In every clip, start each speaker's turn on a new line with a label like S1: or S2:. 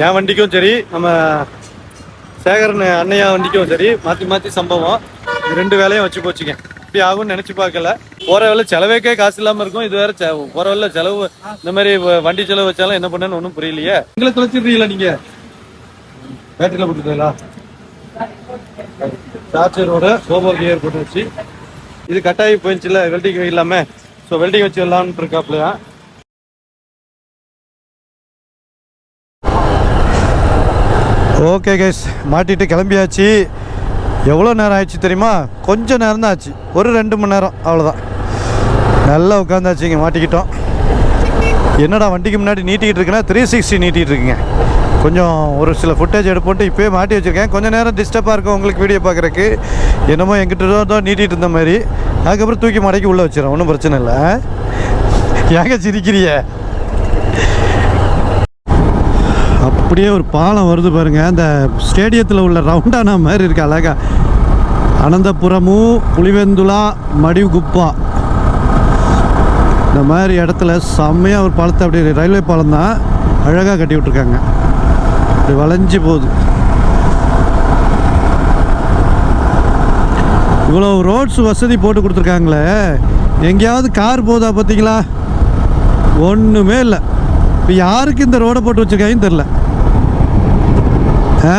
S1: என் வண்டிக்கும் சரி நம்ம சேகரன் அண்ணையா வண்டிக்கும் சரி மாற்றி மாற்றி சம்பவம். ரெண்டு வேலையும் வச்சு போச்சுங்க. இப்படி ஆகும்னு நினச்சி பார்க்கல. போகிற வேலை செலவேக்கே காசு இல்லாமல் இருக்கும். இது வேற போகிற வேலை செலவு இந்த மாதிரி வண்டி செலவு வச்சாலும் என்ன பண்ணேன்னு ஒன்றும் புரியலையே. எங்களை தொலைச்சிடுறீங்களா நீங்கள் பேட்டரியில் போட்டுருக்கீங்களா சார்ஜரோட சோபோ கியர் போட்டு வச்சு இது கட்டாயி போயிடுச்சுல வெல்டிங் இல்லாமல் ஸோ வெல்டிங் வச்சு வரலாம்னு இருக்காப்லையா ஓகே கைஸ் மாட்டிட்டு கிளம்பியாச்சு. எவ்வளோ நேரம் ஆயிடுச்சு தெரியுமா? கொஞ்சம் நேரம் தான் ஆச்சு. ஒரு ரெண்டு மணி நேரம். அவ்வளோதான். நல்லா உட்காந்தாச்சு இங்கே மாட்டிக்கிட்டோம். என்னடா வண்டிக்கு முன்னாடி நீட்டிக்கிட்டு இருக்குன்னா த்ரீ சிக்ஸ்டி நீட்டிகிட்டு இருக்குங்க. கொஞ்சம் ஒரு சில ஃபுட்டேஜ் எடுப்போட்டு இப்போயே மாட்டி வச்சுருக்கேன். கொஞ்சம் நேரம் டிஸ்டர்பாக இருக்கும் உங்களுக்கு வீடியோ பார்க்குறக்கு என்னமோ எங்கிட்ட தான் நீட்டிகிட்டு இருந்த மாதிரி. அதுக்கப்புறம் தூக்கி மடக்கி உள்ளே வச்சிடறேன். ஒன்றும் பிரச்சனை இல்லை. ஏங்க சிரிக்கிறியே அப்படியே ஒரு பாலம் வருது பாருங்க. அந்த ஸ்டேடியத்தில் உள்ள ரவுண்டான மாதிரி இருக்கு அழகா. அனந்தபுரமும் புலிவெந்துலா மடிவுகுப்பா இந்த மாதிரி இடத்துல செம்மையாக ஒரு பாலத்தை அப்படி ரயில்வே பாலம் தான் அழகாக கட்டி விட்ருக்காங்க அப்படி வளைஞ்சு போகுது. இவ்வளோ ரோட்ஸ் வசதி போட்டு கொடுத்துருக்காங்களே. எங்கேயாவது கார் போதா பார்த்தீங்களா ஒன்றுமே இல்லை. இப்போ யாருக்கு இந்த ரோடை போட்டு வச்சுருக்காங்கன்னு தெரில ஆ?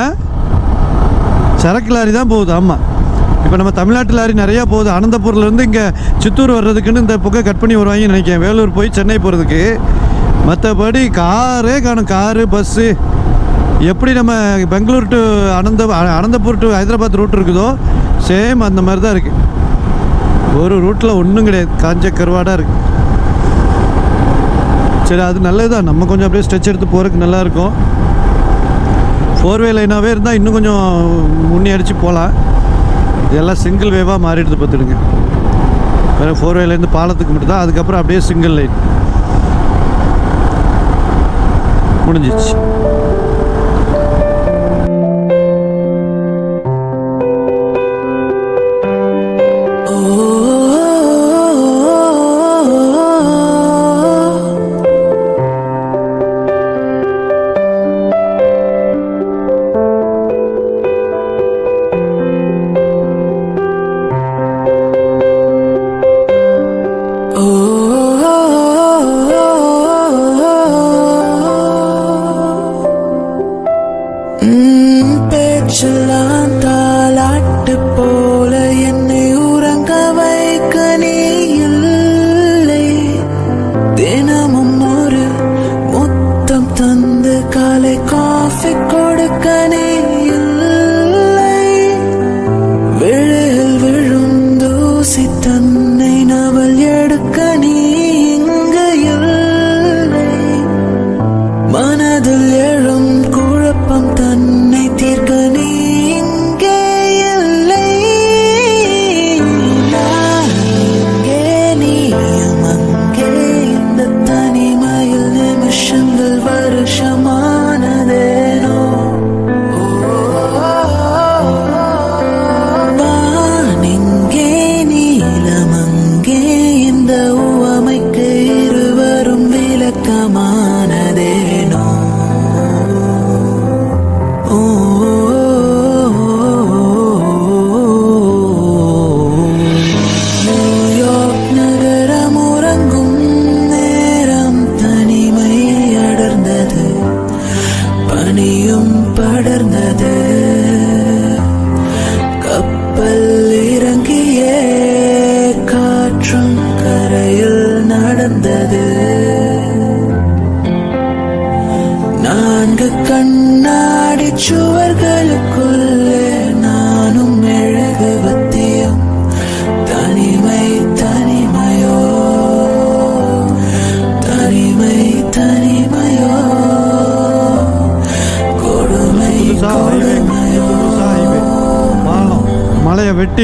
S1: சரக்கு லாரி தான் போகுது ஆமாம் இப்போ நம்ம தமிழ்நாட்டு லாரி நிறையா போகுது. அனந்தபுரிலேருந்து இங்கே சித்தூர் வர்றதுக்குன்னு இந்த புக்கை கட் பண்ணி வருவாங்கன்னு நினைக்கிறேன். வேலூர் போய் சென்னை போகிறதுக்கு மற்றபடி காரே காணும். காரு பஸ்ஸு எப்படி நம்ம Bangalore to Ananta Anantapur to Hyderabad route இருக்குதோ சேம் அந்த மாதிரி தான் இருக்குது ஒரு ரூட்டில் ஒன்றும் கிடையாது. காஞ்ச கருவாடாக இருக்குது சரி அது நல்லதுதான். நம்ம கொஞ்சம் அப்படியே ஸ்ட்ரெச் எடுத்து போகிறதுக்கு நல்லாயிருக்கும். ஃபோர் வே லைனாகவே இருந்தால் இன்னும் கொஞ்சம் முன்னி அடித்து போகலாம் இதெல்லாம் சிங்கிள் வேவாக மாறிடுது பார்த்துடுங்க. வேறு ஃபோர் வேலேருந்து பாலத்துக்கு மட்டும் தான் அதுக்கப்புறம் அப்படியே சிங்கிள் லைன் முடிஞ்சிச்சு.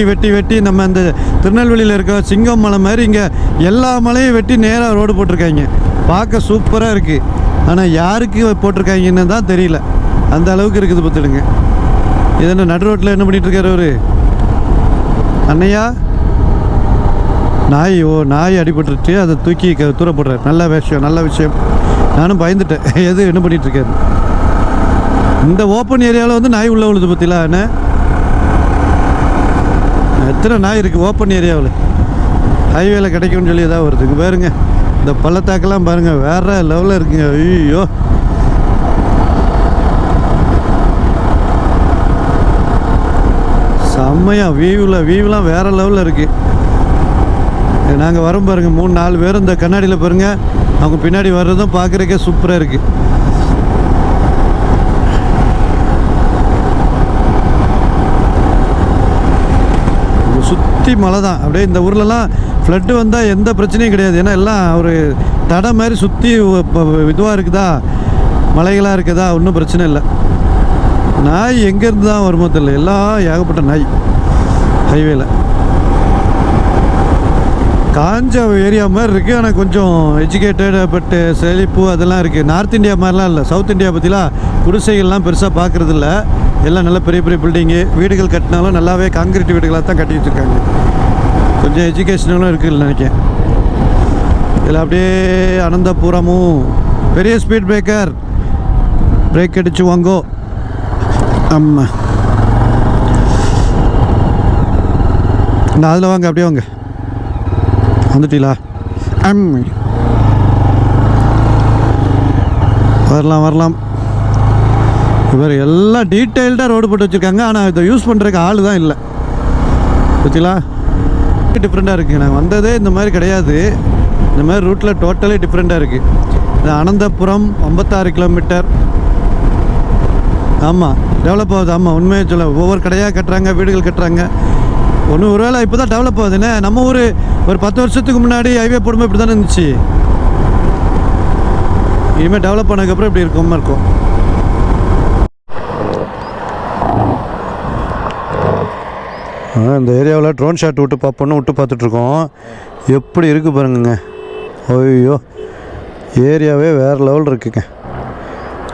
S1: வெட்டி வெட்டி வெட்டி நம்ம இந்த திருநெல்வேலியில் இருக்க சிங்கம் மலை மாதிரி இங்கே எல்லா மலையும் வெட்டி நேராக ரோடு போட்டிருக்காங்க. பார்க்க சூப்பராக இருக்குது ஆனால் யாருக்கு போட்டிருக்காங்கன்னு தான் தெரியல. அந்த அளவுக்கு இருக்குது பார்த்துடுங்க. இது என்ன நடு ரோட்டில் என்ன பண்ணிகிட்ருக்காரு அவர் அவரு? அண்ணையா நாய் ஓ நாய் அடிபட்டுருச்சு. அதை தூக்கி க- தூர போடுறாரு. நல்ல விஷயம் நல்ல விஷயம். நானும் பயந்துட்டேன். எது என்ன பண்ணிட்டு இருக்காரு? இந்த ஓப்பன் ஏரியாவில் வந்து நாய் உள்ள விழுது பார்த்தீங்களா என்ன எத்தனை நாய் இருக்குது ஓப்பன் ஏரியாவில் ஹைவேல கிடைக்கும்னு சொல்லி எதாவது வருது இங்கே பாருங்க. இந்த பள்ளத்தாக்கெல்லாம் பாருங்கள் வேற லெவலில் இருக்குங்க. ஐயோ. செம்மையா. வியூவில் வியூலாம் வேற லெவலில் இருக்குது நாங்கள் வரோம் பாருங்க. மூணு நாலு பேர் இந்த கண்ணாடியில் பாருங்க. அவங்க பின்னாடி வர்றதும் பார்க்குறக்கே சூப்பராக இருக்குது சுற்றி மலை தான் அப்படியே இந்த ஊர்லலாம் ஃப்ளட்டு வந்தால் எந்த பிரச்சனையும் கிடையாது. ஏன்னா எல்லாம் ஒரு தடை மாதிரி சுற்றி இதுவாக இருக்குதா? மலைகளாக இருக்குதா? ஒன்றும் பிரச்சனை இல்லை. நாய் எங்கேருந்து தான் வருமோ தெரியல. எல்லாம் ஏகப்பட்ட நாய். ஹைவேல காஞ்ச ஏரியா மாதிரி இருக்குது ஆனால் கொஞ்சம் எஜுகேட்டட் பட்டு செழிப்பு அதெல்லாம் இருக்குது நார்த் இந்தியா மாதிரிலாம் இல்லை. சவுத் இந்தியா பற்றிலாம் குடிசைகள்லாம் பெருசாக பார்க்குறதில்ல எல்லாம் நல்ல பெரிய பெரிய பில்டிங்கு வீடுகள் கட்டினாலும் நல்லாவே காங்கிரீட் வீடுகளாக தான் கட்டி வச்சுருக்காங்க கொஞ்சம் எஜுகேஷனலும் இருக்குதுன்னு நினைக்கிறேன். இதில் அப்படியே அனந்தபுரமும் பெரிய ஸ்பீட் பிரேக்கர் பிரேக் அடிச்சு வாங்கோ. ஆமாம் இந்த அதில் வாங்க அப்படியே வாங்க. வந்துட்டீங்களா? ஆம் வரலாம் வரலாம். இவர் எல்லாம் டீட்டெயில்டாக ரோடு போட்டு வச்சுருக்காங்க. ஆனால் இதை யூஸ் பண்ணுறதுக்கு ஆள் தான் இல்லை. பார்த்தீங்களா டிஃப்ரெண்ட்டாக இருக்குது நான் வந்ததே இந்த மாதிரி கிடையாது. இந்த மாதிரி ரூட்டில் டோட்டலி டிஃப்ரெண்ட்டாக இருக்குது அனந்தபுரம் ஐம்பத்தாறு கிலோமீட்டர் ஆமாம் டெவலப் ஆகுது. ஆமாம் உண்மையை சொல்ல. ஒவ்வொரு கடையாக கட்டுறாங்க வீடுகள் கட்டுறாங்க. ஒன்று ஒரு வேளை இப்போ தான் டெவலப் ஆகுதுண்ணே நம்ம ஊர் ஒரு பத்து வருஷத்துக்கு முன்னாடி ஹைவே போடும்போது இப்படி தானே இருந்துச்சு இனிமேல் டெவலப் பண்ணதுக்கப்புறம் இப்படி இருக்குமா இருக்கும். இந்த ஏரியாவில் ட்ரோன் ஷாட் விட்டு பார்ப்போன்னு விட்டு பார்த்துட்ருக்கோம் எப்படி இருக்குது பாருங்கங்க. ஐயோ ஏரியாவே வேறு லெவல் இருக்குங்க.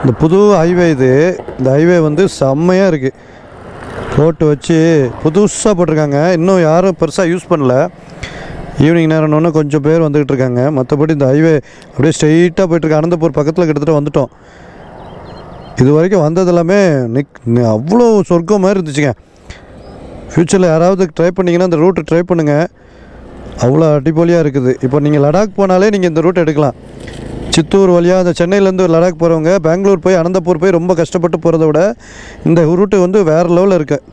S1: இந்த புது ஹைவே இது. இந்த ஹைவே வந்து செம்மையாக இருக்குது போட்டு வச்சு புதுசாக போட்டிருக்காங்க. இன்னும் யாரும் பெருசாக யூஸ் பண்ணல. ஈவினிங் நேரம்னு கொஞ்சம் பேர் வந்துக்கிட்டு இருக்காங்க. மற்றபடி இந்த ஹைவே அப்படியே ஸ்ட்ரெயிட்டாக போயிட்டுருக்கு அனந்தபூர் பக்கத்தில் கிட்டத்தட்ட வந்துட்டோம். இது வரைக்கும் வந்தது எல்லாமே நிக் அவ்வளோ சொர்க்கம் மாதிரி இருந்துச்சுங்க. ஃப்யூச்சரில் யாராவது ட்ரை பண்ணிங்கன்னா அந்த ரூட்டு ட்ரை பண்ணுங்கள் அவ்வளோ அடிப்பொலியாக இருக்குது. இப்போ நீங்கள் லடாக் போனாலே நீங்கள் இந்த ரூட் எடுக்கலாம். சித்தூர் வழியாக அந்த சென்னையிலேருந்து லடாக் போகிறவங்க பெங்களூர் போய் அனந்தபூர் போய் ரொம்ப கஷ்டப்பட்டு போகிறத விட இந்த ரூட்டு வந்து வேறு லெவலில் இருக்குது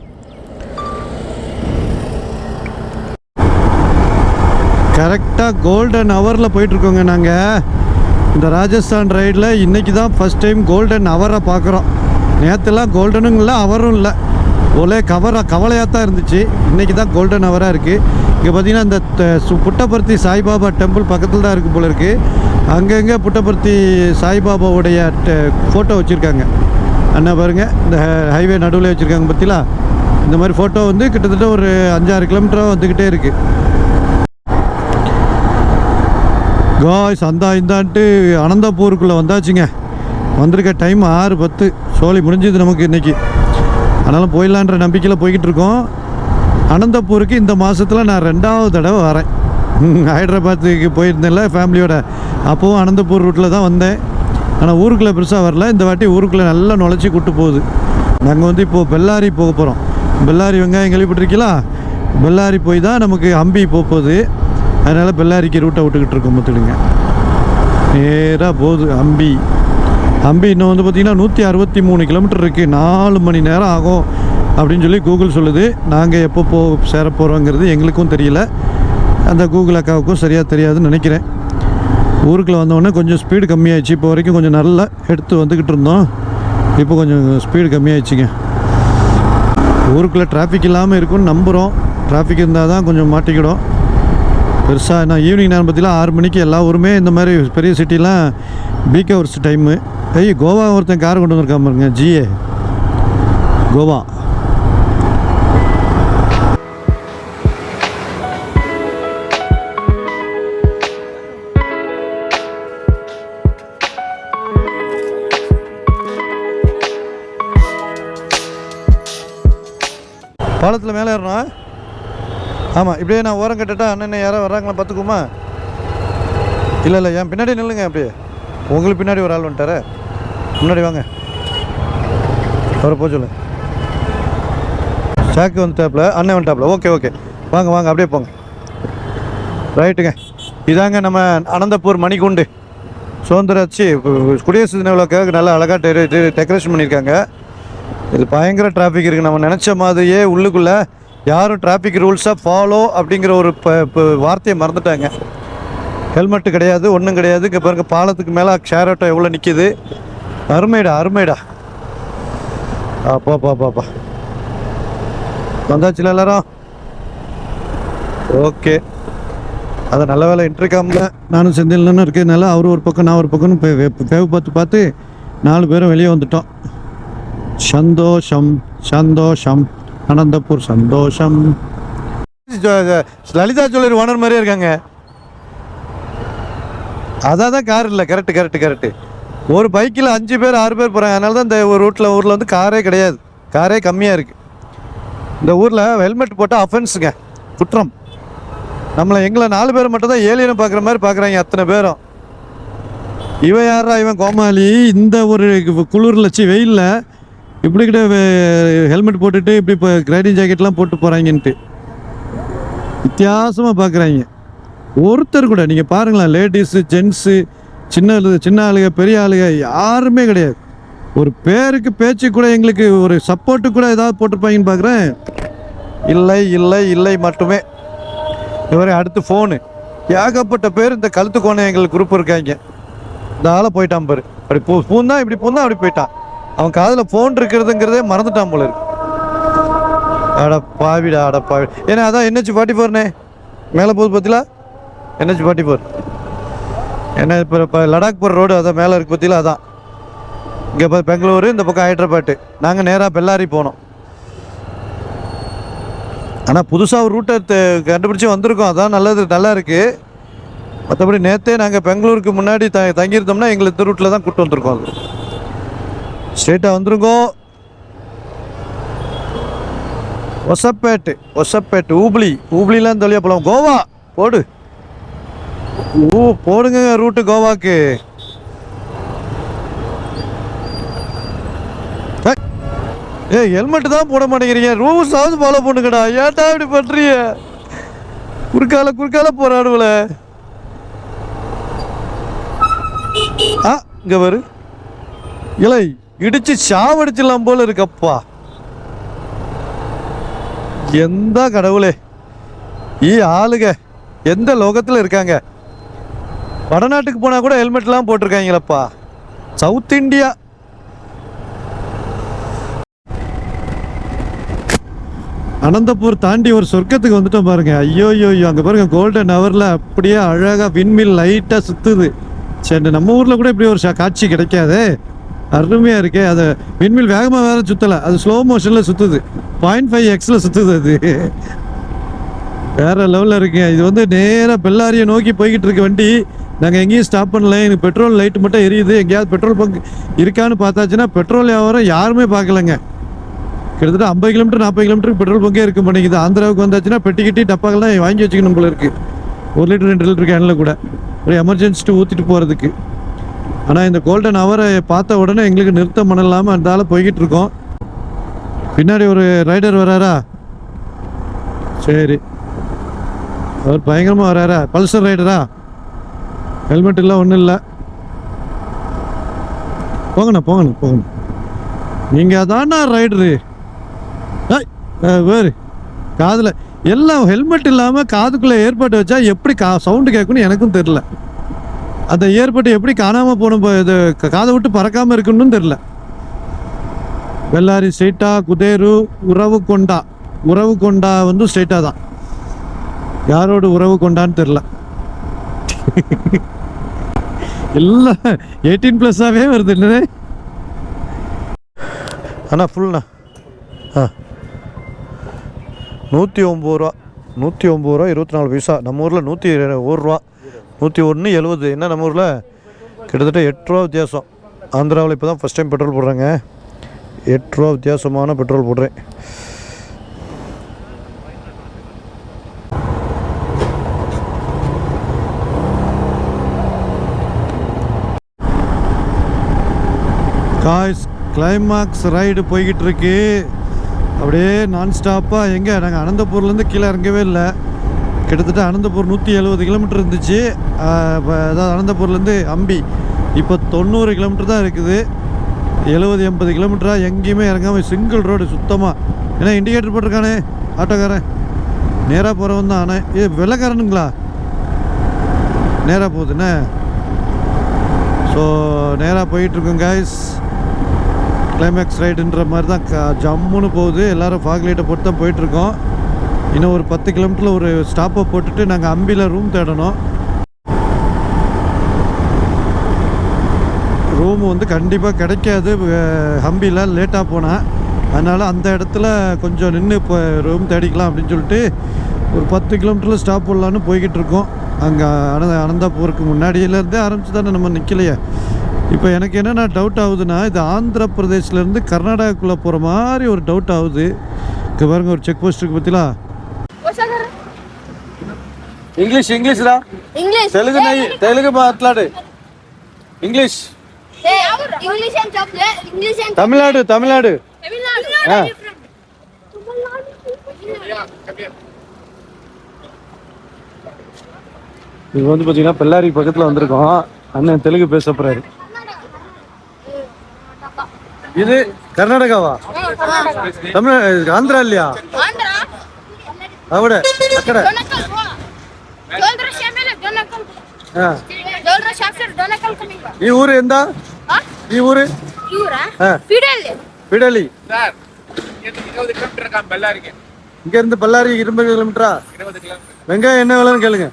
S1: கரெக்டாக கோல்டன் ஹவரில் போயிட்டுருக்கோங்க நாங்கள் இந்த ராஜஸ்தான் ரைடில் இன்றைக்கி தான் ஃபஸ்ட் டைம் கோல்டன் ஹவரை பார்க்குறோம் நேற்றுலாம் கோல்டனும் இல்லை அவரும் இல்லை. ஒரே கவராக கவலையாக தான் இருந்துச்சு. இன்றைக்கி தான் கோல்டன் ஹவராக இருக்குது இங்கே பார்த்தீங்கன்னா இந்த புட்டபர்த்தி சாய்பாபா டெம்பிள் பக்கத்தில் தான் இருக்குது போல இருக்குது அங்கங்கே புட்டபர்த்தி சாய்பாபாவுடைய ஃபோட்டோ வச்சுருக்காங்க. அண்ணா பாருங்கள் இந்த ஹைவே நடுவில் வச்சுருக்காங்க பார்த்தீங்களா இந்த மாதிரி ஃபோட்டோ வந்து கிட்டத்தட்ட ஒரு அஞ்சாறு கிலோமீட்டராக வந்துக்கிட்டே இருக்குது காய்ஸ் அந்த இந்தான்ட்டு அனந்தபூருக்குள்ளே வந்தாச்சுங்க. வந்திருக்க டைம் ஆறு பத்து. சோழி முடிஞ்சது நமக்கு இன்றைக்கி ஆனாலும் போயிடலான்ற நம்பிக்கையில் போய்கிட்டு இருக்கோம் அனந்தபூருக்கு இந்த மாதத்தில் நான் ரெண்டாவது தடவை வரேன். ஹைதராபாத்துக்கு போயிருந்தேன்ல ஃபேமிலியோட. அப்போவும் அனந்தபூர் ரூட்டில் தான் வந்தேன். ஆனால் ஊருக்குள்ளே பெருசாக வரல. இந்த வாட்டி ஊருக்குள்ளே நல்லா நுழைச்சி கூட்டு போகுது. நாங்கள் வந்து இப்போது பெல்லாரி போக போகிறோம் பெல்லாரி வெங்காயம் கேள்விப்பட்டிருக்கீங்களா? பெல்லாரி போய் தான் நமக்கு ஹம்பி போக போகுது. அதனால் பெல்லாரிக்கு ரூட்டை விட்டுக்கிட்டு இருக்கோம் பார்த்துடுங்க நேராக போகுது ஹம்பி ஹம்பி இன்னும் வந்து பார்த்திங்கன்னா நூற்றி அறுபத்தி மூணு கிலோமீட்டர் இருக்குது நாலு மணி நேரம் ஆகும் அப்படின்னு சொல்லி கூகுள் சொல்லுது. நாங்கள் எப்போ போ சேர போகிறோங்கிறது எங்களுக்கும் தெரியல. அந்த கூகுள் அக்காவுக்கும் சரியாக தெரியாதுன்னு நினைக்கிறேன். ஊருக்குள்ளே வந்தோடனே கொஞ்சம் ஸ்பீடு கம்மியாயிடுச்சு. இப்போ வரைக்கும் கொஞ்சம் நல்லா எடுத்து வந்துக்கிட்டு இருந்தோம். இப்போ கொஞ்சம் ஸ்பீடு கம்மியாயிடுச்சுங்க. ஊருக்குள்ளே டிராஃபிக் இல்லாமல் இருக்கும்னு நம்புகிறோம் டிராஃபிக் இருந்தால் தான் கொஞ்சம் மாட்டிக்கிடும். பெருசாக நான் ஈவினிங் நேரம் பார்த்தீங்கன்னா ஆறு மணிக்கு எல்லா ஊருமே இந்த மாதிரி பெரிய சிட்டிலாம் பீக் ஹவர்ஸ் டைமு ஐய் கோவா ஒருத்தன் கார் கொண்டு வந்திருக்கான் பாருங்க ஜிஏ. கோவா. பாலத்தில் மேலே ஏறணும் ஆமாம் இப்படியே நான் ஓரம் கட்டுட்டா அண்ணன் யாரோ வர்றாங்களா பார்த்துக்குமா இல்லை இல்லை என் பின்னாடி நில்லுங்க அப்படியே. உங்களுக்கு பின்னாடி ஒரு ஆள் வந்துட்டாரே. முன்னாடி வாங்க. அவரை போக சொல்லு. சாக்கு வந்துட்டாப்ல அண்ணன் வந்துட்டாப்ல. Okay okay. வாங்க வாங்க அப்படியே போங்க. ரைட்டுங்க. இதாங்க நம்ம அனந்தபூர் மணிக்குண்டு சுதந்திராச்சு குடியரசு தின விழாக்காக நல்லா அழகாக டெக்கரேஷன் பண்ணியிருக்காங்க. இது பயங்கர டிராஃபிக் இருக்குது நம்ம நினச்ச மாதிரியே உள்ளுக்குள்ளே யாரும் டிராஃபிக் ரூல்ஸாக ஃபாலோ அப்படிங்கிற ஒரு ப- வார்த்தையை மறந்துட்டாங்க. ஹெல்மெட்டு கிடையாது ஒன்றும் கிடையாது. இங்கே பாருங்கள் பாலத்துக்கு மேலே ஷேர் ஆட்டோ எவ்வளோ நிற்கிது அருமைடா அருமைடா. அப்பா பாப்பா வந்தாச்சுல எல்லாரும்? ஓகே. அது நல்ல வேலை இன்டர்காமில் நானும் செந்தில்னு இருக்கிறதுனால அவர் ஒரு பக்கம் நான் ஒரு பக்கம்னு பே- வே- வேவு பார்த்து பார்த்து நாலு பேரும் வெளியே வந்துட்டோம். சந்தோஷம் சந்தோஷம். அனந்தபூர் சந்தோஷம். லலிதா ஜுவல்லரி ஓனர் மாதிரியே இருக்காங்க. அதான் தான் கார் இல்லை. கரெக்டு கரெக்டு கரெக்டு ஒரு பைக்கில் அஞ்சு பேர் ஆறு பேர் போகிறாங்க அதனால தான் இந்த ஒரு ரூட்டில் ஊரில் வந்து காரே கிடையாது. காரே கம்மியாக இருக்குது இந்த ஊரில் ஹெல்மெட் போட்டால் அஃபென்ஸுங்க குற்றம். நம்மளை எங்களை நாலு பேர் மட்டும் தான் ஏலியனை பார்க்குற மாதிரி பார்க்குறாங்க அத்தனை பேரும். இவன் யாரா இவன் கோமாளி. இந்த ஒரு குளிரில் வச்சு வெயிலில் இப்படி கிட்ட ஹெல்மெட் போட்டுட்டு இப்படி இப்போ கிரைடிங் ஜாக்கெட்லாம் போட்டு போகிறாங்கன்ட்டு வித்தியாசமாக பார்க்குறாங்க. ஒருத்தர் கூட நீங்கள் பாருங்களேன் லேடிஸு ஜென்ஸு சின்ன ஆளு- சின்ன ஆளுங்க பெரிய ஆளுங்க யாருமே கிடையாது. ஒரு பேருக்கு பேச்சு கூட எங்களுக்கு ஒரு சப்போர்ட்டு கூட ஏதாவது போட்டிருப்பாங்கன்னு பார்க்குறேன் இல்லை இல்லை இல்லை மட்டுமே. இவரே அடுத்து ஃபோனு ஏகப்பட்ட பேர் இந்த கழுத்து கோணம் எங்களுக்கு குரூப் இருக்காங்க. இந்த ஆளை போயிட்டான் பாரு. அப்படி பூ பூந்தா இப்படி பூந்தா அப்படி போயிட்டான். அவன் காதில் ஃபோன் இருக்கிறதுங்கிறதே மறந்துட்டான் போல இருக்கு. அட பாவிடா அட பாவிடா ஏன்னா அதான் என்ஹெச் ஃபார்ட்டி ஃபோர்னே மேலே போகுது பார்த்தீங்களா என்ஹெச் ஃபார்ட்டி ஃபோர் ஏன்னா இப்போ இப்போ லடாக் போகிற ரோடு அதான் மேலே இருக்கு பற்றியில் அதான். இங்கே இப்போ பெங்களூரு இந்த பக்கம் ஹைதராபாத்து நாங்கள் நேராக பெல்லாரி போனோம். ஆனால் புதுசாக ஒரு ரூட்டை கண்டுபிடிச்சி வந்திருக்கோம். அதான் நல்லது நல்லா இருக்குது மற்றபடி நேற்றே நாங்கள் பெங்களூருக்கு முன்னாடி த தங்கியிருந்தோம்னா எங்களை இந்த ரூட்டில் தான் கூப்பிட்டு வந்திருக்கோம் அது. ஸ்ட்ரெயிட்டாக வந்துருங்கோ ஒசப்பேட்டு ஒசப்பேட்டு ஊப்ளி ஊப்ளிலாம் இந்த வழியாக போகலாம் கோவா போடு. ஓ போடுங்க ரூட்டு கோவாக்கு. ஏ ஏய் ஹெல்மெட் தான் போட மாட்டேங்கிறீங்க. ரூல்ஸ் ஆகுது ஃபாலோ பண்ணுங்கடா. ஏன்டா இப்படி பண்றீங்க? குறுக்கால குறுக்கால போராடுவல ஆ இங்கே வரு இலை இடிச்சு சாவடிச்சிடலாம் போல இருக்கப்பா எந்த கடவுளே. ஈ ஆளுங்க எந்த லோகத்தில் இருக்காங்க? வடநாட்டுக்கு போனால் கூட ஹெல்மெட்லாம் போட்டிருக்காங்களப்பா. சவுத் இந்தியா அனந்தபூர் தாண்டி ஒரு சொர்க்கத்துக்கு வந்துட்டோம் பாருங்க. ஐயோ ஐயோ ஐயோ அங்கே பாருங்க கோல்டன் ஹவரில் அப்படியே அழகாக விண்மில் லைட்டாக சுற்றுது சரி நம்ம ஊரில் கூட இப்படி ஒரு காட்சி கிடைக்காதே. அருமையாக இருக்கே. அது விண்மில் வேகமாக வேறு சுற்றலை அது ஸ்லோ மோஷனில் சுற்றுது பாயிண்ட் ஃபைவ் எக்ஸில் சுற்றுது அது. வேறு லெவலில் இருக்குங்க இது வந்து நேராக பெல்லாரியை நோக்கி போய்கிட்டு இருக்க வண்டி. நாங்கள் எங்கேயும் ஸ்டாப் பண்ணல. எனக்கு பெட்ரோல் லைட் மட்டும் எரியுது. எங்கேயாவது பெட்ரோல் பங்க் இருக்கான்னு பார்த்தாச்சுன்னா பெட்ரோல் வியாபாரம் யாருமே பார்க்கலங்க. கிட்டத்தட்ட ஐம்பது கிலோமீட்டர் நாற்பது கிலோமீட்டருக்கு பெட்ரோல் பங்கே இருக்க மாட்டேங்குது. ஆந்திராவுக்கு வந்தாச்சுன்னா பெட்டி கட்டி டப்பாக்கெல்லாம் வாங்கி வச்சுக்கணும் போல இருக்கு. ஒரு லிட்டர் ரெண்டு லிட்டர் கேனில் கூட. ஒரு எமர்ஜென்சிட்டு ஊற்றிட்டு போகிறதுக்கு ஆனால் இந்த கோல்டன் ஹவரை பார்த்த உடனே எங்களுக்கு நிறுத்தம் பண்ணலாமல் அந்த ஆளை போய்கிட்டு இருக்கோம். பின்னாடி ஒரு ரைடர் வராரா? சரி. அவர் பயங்கரமாக வராரா? பல்சர் ரைடரா ஹெல்மெட் இல்லை ஒன்றும் இல்லை. போங்கண்ணா போங்கண்ணா போங்கண்ணா. நீங்கள் அதாண்ணா ரைடரு. வேறு. காதில் எல்லாம் ஹெல்மெட் இல்லாமல் காதுக்குள்ளே ஏற்பாட்டு வச்சா எப்படி கா சவுண்டு கேட்கணும்னு எனக்கும் தெரில அந்த ஏற்பாட்டு எப்படி காணாமல் போன போ- இது காதை விட்டு பறக்காமல் இருக்கணும்னு தெரில வெள்ளாரி ஸ்ட்ரெயிட்டா குதேரு உறவு கொண்டா. உறவு கொண்டா வந்து ஸ்ட்ரெயிட்டாக தான். யாரோட உறவு கொண்டான்னு தெரில எல்லாம் எயிட்டீன் ப்ளஸ்ஸாகவே வருது இல்லை அண்ணா ஃபுல்ண்ணா ஆ. நூற்றி ஒம்பது ரூபா நூற்றி ஒம்பது ரூபா இருபத்தி நாலு பைசா. நம்ம ஊரில் நூற்றி ஒரு ரூபா நூற்றி ஒன்று எழுபது. என்ன நம்ம ஊரில்? கிட்டத்தட்ட எட்டு ரூபா வித்தியாசம். ஆந்திராவில் இப்போ தான் ஃபஸ்ட் டைம் பெட்ரோல் போடுறாங்க. எட்டு ரூபா வித்தியாசமான பெட்ரோல் போடுறேன் காய்ஸ் கிளைமாக்ஸ் ரைடு போய்கிட்டு இருக்கு அப்படியே நான் ஸ்டாப்பாக எங்கே? நாங்கள் அனந்தபூர்லேருந்து கீழே இறங்கவே இல்லை. கிட்டத்தட்ட அனந்தபூர் நூற்றி எழுபது கிலோமீட்டர் இருந்துச்சு. இப்போ அதாவது அனந்தபூர்லேருந்து அம்பி. இப்போ தொண்ணூறு கிலோமீட்டர் தான் இருக்குது. எழுபது எண்பது கிலோமீட்டராக எங்கேயுமே இறங்காமல் சிங்கிள் ரோடு சுத்தமாக ஏன்னா இண்டிகேட்டர் போட்டிருக்கானே ஆட்டோக்காரன். நேராக போகிறவன் தான் ஆனால் ஏ வெள்ளைக்காரனுங்களா? நேராக போகுதுண்ணே ஸோ நேராக போயிட்டுருக்கோம் காய்ஸ் கிளைமேக்ஸ் ரைடுன்ற மாதிரி தான் க ஜம்முன்னு போகுது. எல்லோரும் ஃபாக் லைட்டை போட்டு தான் போயிட்டுருக்கோம். இன்னும் ஒரு பத்து கிலோமீட்டரில் ஒரு ஸ்டாப்பை போட்டுட்டு நாங்கள் அம்பியில் ரூம் தேடணும். ரூம் வந்து கண்டிப்பாக கிடைக்காது. ஹம்பியில் லேட்டாக போனேன் அதனால் அந்த இடத்துல கொஞ்சம் நின்று இப்போ ரூம் தேடிக்கலாம் அப்படின்னு சொல்லிட்டு ஒரு பத்து கிலோமீட்டரில் ஸ்டாப் போடலான்னு போய்கிட்டு இருக்கோம். அங்கே அனந்த அனந்தாப்பூருக்கு முன்னாடியிலேருந்தே ஆரம்பிச்சு தானே நம்ம நிற்கலையே இப்போ எனக்கு என்னென்ன டவுட் ஆகுதுன்னா இது ஆந்திர பிரதேஷ்லேருந்து கர்நாடகாக்குள்ளே போகிற மாதிரி ஒரு டவுட் ஆகுது இங்கே பாருங்க ஒரு செக் போஸ்ட்டுக்கு பற்றிலா
S2: వచ్చా కదా
S1: ఇంగ్లీష్ ఇంగ్లీష్ రా
S2: ఇంగ్లీష్
S1: తెలుగు నై తెలుగు మాట్లాడు ఇంగ్లీష్
S2: ఏ ఇంగ్లీష్ అని చెప్పలే ఇంగ్లీష్ అని
S1: తమిళనాడు తమిళనాడు
S2: తమిళనాడు
S1: ఆ. இது வந்து பார்த்தீங்கன்னா பெல்லாரி பக்கத்தில் வந்திருக்கோம் அண்ணன் தெலுங்கு பேச போறாரு இது கர்நாடகாவா தமிழ் ஆந்திரா இல்லையா
S2: ఆంధ్ర
S1: ఆవిడ అక్కడ
S2: డొనకల్ డోల్డ్ర షామేల డొనకల్
S1: ఆ.
S2: డోల్డ్ర షాఫర్ డొనకల్ కమింగ్
S1: ఈ ఊరు ఎంత
S2: ఆ
S1: ఈ ఊరు
S2: యూరా
S1: ఆ.
S2: ఫిడల్
S1: பிடலி
S3: சார் இங்கிருந்து இருபது கிலோமீட்டர் இருக்கான் பெல்லாரிக்கு
S1: இங்க இருந்து பல்லாரி இருபது கிலோமீட்டரா
S3: இருபது கிலோமீட்டர்
S1: வெங்காயம் என்ன விலைன்னு கேளுங்க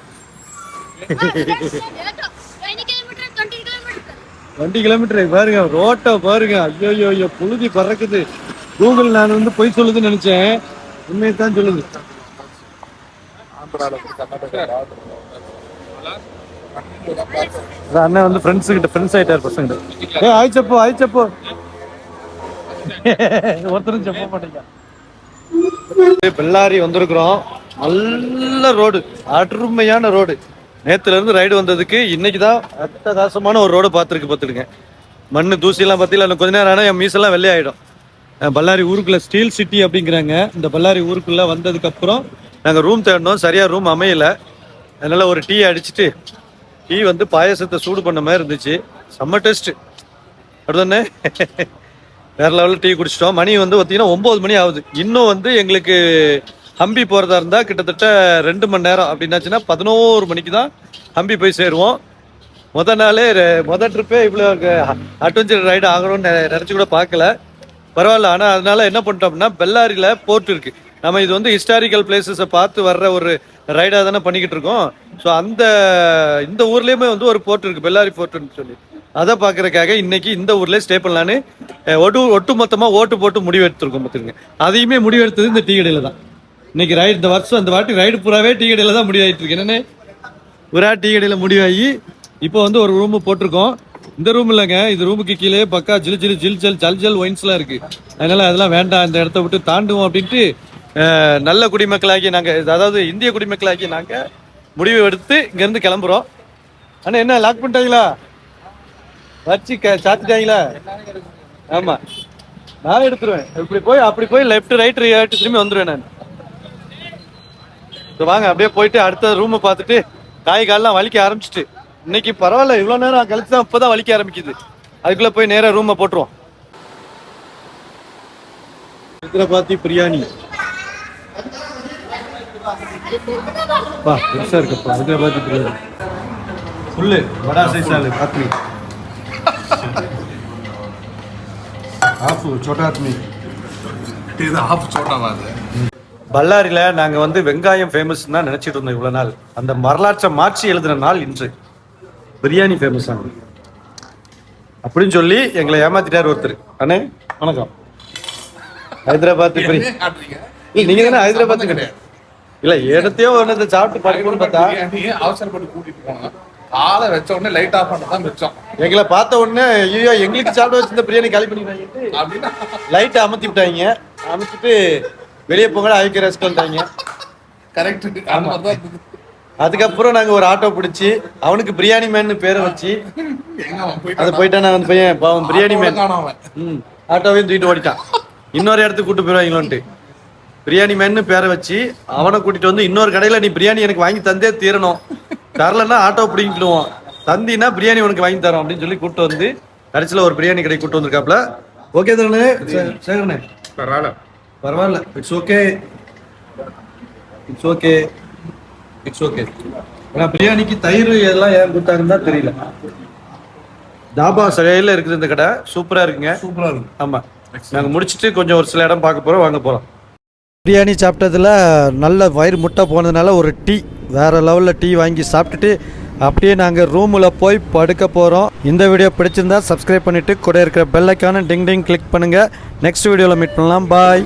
S1: வண்டி கிலோமீட்டர். பாருங்க ரோட்டை பாருங்க. ஐயோ ஐயோ புழுதி பறக்குது. கூகுள் நான் வந்து பொய் சொல்லுதுன்னு நினைச்சேன். உண்மையை தான் சொல்லுது. அண்ணன் வந்து ஃப்ரெண்ட்ஸ் கிட்ட ஃப்ரெண்ட்ஸ் ஆயிட்டார் பசங்க. ஏ ஆயிச்சப்போ ஆயிச்சப்போ ஒருத்தரும் செப்ப மாட்டேங்க. பெல்லாரி வந்திருக்கிறோம். நல்ல ரோடு அருமையான ரோடு. நேத்துல இருந்து ரைடு வந்ததுக்கு இன்னைக்கு தான் அட்டகாசமான ஒரு ரோடு பார்த்துருக்கு பார்த்துடுங்க. மண்ணு தூசியெல்லாம் பார்த்தீங்களா இன்னும் கொஞ்ச நேரம் ஆனால் என் மீசெல்லாம் வெள்ளையாயிடும் பல்லாரி ஊருக்குள்ள ஸ்டீல் சிட்டி அப்படிங்கிறாங்க. இந்த பல்லாரி ஊருக்குள்ள வந்ததுக்கு அப்புறம் நாங்கள் ரூம் தேடினோம். சரியா ரூம் அமையல. அதனால ஒரு டீ அடிச்சிட்டு டீ வந்து பாயாசத்தை சூடு பண்ண மாதிரி இருந்துச்சு. செம்ம டேஸ்ட்டு அப்படிதானே வேற லெவலில் டீ குடிச்சிட்டோம். மணி வந்து பார்த்தீங்கன்னா ஒம்பது மணி ஆகுது. இன்னும் வந்து எங்களுக்கு ஹம்பி போகிறதா இருந்தால் கிட்டத்தட்ட ரெண்டு மணி நேரம் அப்படின்னாச்சுன்னா பதினோரு மணிக்கு தான் ஹம்பி போய் சேருவோம். முத நாளே மொதல் ட்ரிப்பே இவ்வளோ அட்வென்ச்சர் ரைடு ஆகணும்னு நெ- கூட பார்க்கல. பரவாயில்ல. ஆனால் அதனால என்ன பண்ணிட்டோம்னா பெல்லாரியில் போர்ட் இருக்குது நம்ம இது வந்து ஹிஸ்டாரிக்கல் பிளேசஸை பார்த்து வர்ற ஒரு ரைடாக தானே பண்ணிக்கிட்டு இருக்கோம். ஸோ அந்த இந்த ஊர்லேயுமே வந்து ஒரு போர்ட் இருக்குது பெல்லாரி போர்ட்டுன்னு சொல்லி. அதை பார்க்கறதுக்காக இன்னைக்கு இந்த ஊர்லேயே ஸ்டே பண்ணலான்னு ஒட்டு ஒட்டு மொத்தமாக ஓட்டு போட்டு முடிவெடுத்துருக்கோம் பார்த்துருங்க அதையுமே முடிவெடுத்தது இந்த டீ கடையில் தான். இன்னைக்கு ரைடு இந்த வருஷம் இந்த வாட்டி ரைடு பூராவே டீ கடையில் தான் முடிவாயிட்டு இருக்கு என்னன்னு ஒரு டீ கடையில் முடிவாகி இப்போ வந்து ஒரு ரூம் போட்டிருக்கோம். இந்த ரூம் இல்லைங்க இது ரூமுக்கு கீழே பக்கா ஜில் ஜில் ஜில் ஜல் ஜல் ஜல் ஒயின்ஸ்லாம் இருக்கு. அதனால அதெல்லாம் வேண்டாம் இந்த இடத்த விட்டு தாண்டுவோம் அப்படின்ட்டு நல்ல குடிமக்களாகி நாங்கள் அதாவது இந்திய குடிமக்களாகி நாங்கள் முடிவு எடுத்து இங்கேருந்து கிளம்புறோம். அண்ணா என்ன லாக் பண்ணிட்டாங்களா? வச்சு க சாத்திட்டாங்களா? ஆமா. நான் எடுத்துருவேன். இப்படி போய் அப்படி போய் லெஃப்ட் ரைட் ரைட் திரும்பி வந்துடுவேன் நான். சரி, வாங்க அப்படியே போயிட்டு அடுத்த ரூமை பார்த்துட்டு காய் கால்லாம் வலிக்க ஆரம்பிச்சிட்டு. இன்னைக்கு பரவாயில்ல இவ்வளோ நேரம் கழிச்சு தான் இப்போதான் வலிக்க ஆரம்பிக்குது. அதுக்குள்ள போய் நேரா ரூமை போட்டுருவோம். ஹைதராபாத்தி பிரியாணி. பா பெருசா இருக்குப்பா ஹைதராபாத்தி பிரியாணி. ஃபுல்லு வடா சைஸ் ஆளு பாத்மி ஆஃப் சோட்டா ஆத்மி
S3: இது ஆஃப் சோட்டாவா அது?
S1: பல்லாரியில் நாங்கள் வந்து வெங்காயம் ஃபேமஸ் தான் நினச்சிட்டு இருந்தோம் இவ்வளோ நாள். அந்த வரலாற்றை மாற்றி எழுதின நாள் இன்று. பிரியாணி ஃபேமஸ் ஆனது. அப்படின்னு சொல்லி எங்களை ஏமாத்திட்டார் ஒருத்தர். அண்ணே வணக்கம். ஹைதராபாத் இல்லை நீங்கள் தானே ஹைதராபாத் கிடையாது. இல்லை இடத்தையோ ஒன்று சாப்பிட்டு பார்க்கணும்னு பார்த்தா
S3: அவசரப்பட்டு கூட்டிட்டு போனோம். ஆளை வச்ச உடனே லைட் ஆஃப் பண்ணதான் மிச்சம்
S1: எங்களை பார்த்த உடனே ஐயோ எங்களுக்கு சாப்பிட வச்சிருந்த பிரியாணி காலி பண்ணிடுவாங்க
S3: அப்படின்னா
S1: லைட்டை அமர்த்தி விட்டாங்க. அமர்த்திட்டு வெளியே போங்கடா ஆய்க்கு ரெஸ்டாரண்ட்டாங்க
S3: கரெக்ட்
S1: அதுக்கப்புறம் நாங்கள் ஒரு ஆட்டோ பிடிச்சி அவனுக்கு பிரியாணி மேன்னு பேரை வச்சு அது
S3: போயிட்டு
S1: போயிட்டான? அந்த பையன் பாவம் பிரியாணி மேன். ம் ஆட்டோவையும் தூக்கிட்டு ஓடிட்டான். இன்னொரு இடத்துக்கு கூட்டு போயிடுவாங்களோன்ட்டு பிரியாணி மேன்னு பேரை வச்சு அவனை கூட்டிட்டு வந்து இன்னொரு கடையில நீ பிரியாணி எனக்கு வாங்கி தந்தே தீரணும். தரலன்னா ஆட்டோ பிடிங்கிடுவோம் தந்தினா பிரியாணி உனக்கு வாங்கி தரோம் அப்படின்னு சொல்லி கூட்டு வந்து கடைசியில் ஒரு பிரியாணி கடை கூட்டு வந்திருக்காப்ல ஓகே தானே சேகரண்ணே
S3: பரவாயில்ல.
S1: பரவாயில்ல. It's okay it's okay it's okay ஏன்னா பிரியாணிக்கு தயிர் இதெல்லாம் ஏன் கொடுத்தாங்கன்னு தான் தெரியல. தாபா சகையில் இருக்குது இந்த கடை சூப்பராக இருக்குங்க.
S3: சூப்பரா இருக்கு.
S1: ஆமா. நாங்க முடிச்சிட்டு கொஞ்சம் ஒரு சில இடம் பார்க்க போறோம் வாங்க போறோம் பிரியாணி சாப்பிட்டதுல நல்ல வயிறு முட்டை போனதுனால ஒரு டீ வேற லெவலில் டீ வாங்கி சாப்பிட்டுட்டு அப்படியே நாங்கள் ரூமில் போய் படுக்க போகிறோம் இந்த வீடியோ பிடிச்சிருந்தா சப்ஸ்கிரைப் பண்ணிவிட்டு கூட இருக்கிற bell icon ding ding click பண்ணுங்கள் நெக்ஸ்ட் வீடியோவில் மீட் பண்ணலாம். பாய்